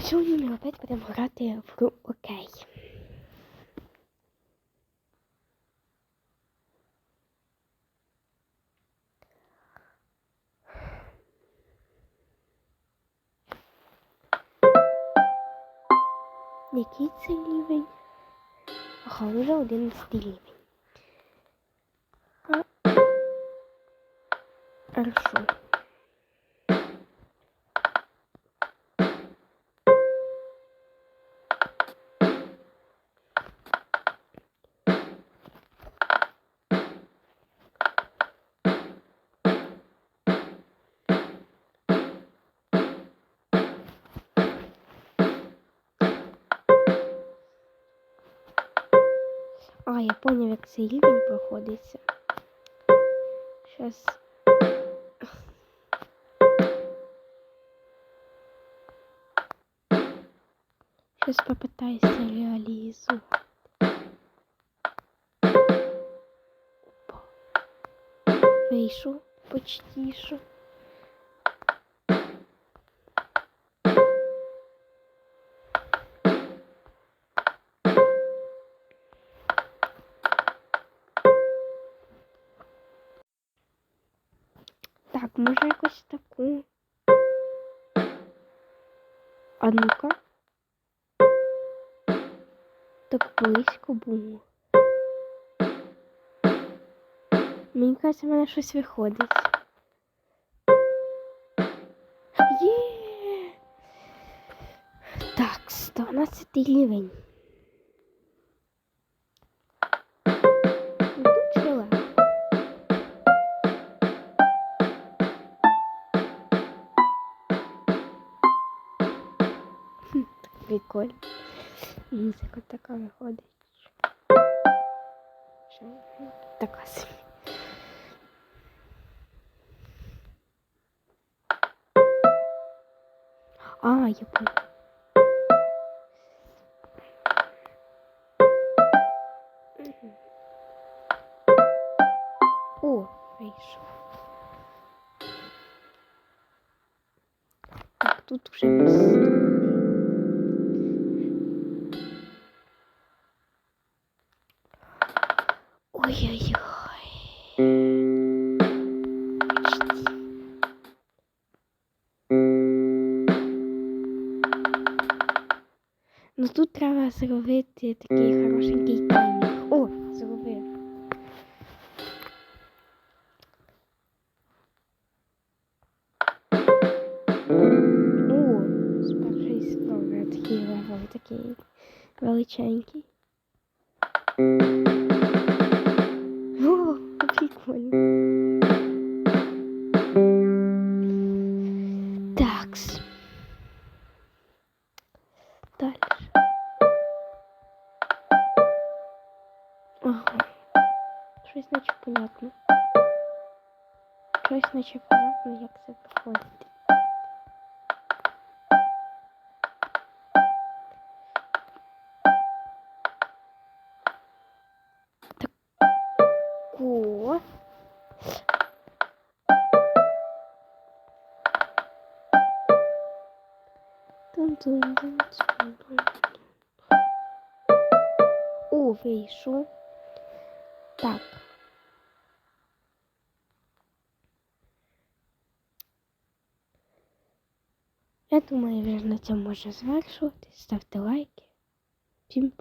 Сьогодні ми опять будемо грати в гру Окей. Який це рівень? Ага, вже 11 рівень. Хорошо. А, я поняв, як цей рівень проходиться. Щас. Щас попитаюся реалізувати. Вийшов почти що. Може якось таку. А ну-ка. Так близько було. Мені кажеться, в мене щось виходить. Є! Так, 12 рівень. Прикольно. Музика така виходить. Така собі. А, я понял. О, вийшов. Так, тут вже Почти. Ну тут треба зробити такий хорошенький таймінг. О, зробив. О, з першої спроби такий левел, такий величенький. О, прикольно. Ага. Щось наче понятно. Щось наче понятно, як це проходити. Тако. Тун-тун-тун-тун-тун. О, вийшов. Так. Я думаю, на цьому можна завершувати. Ставте лайки. Всім пока.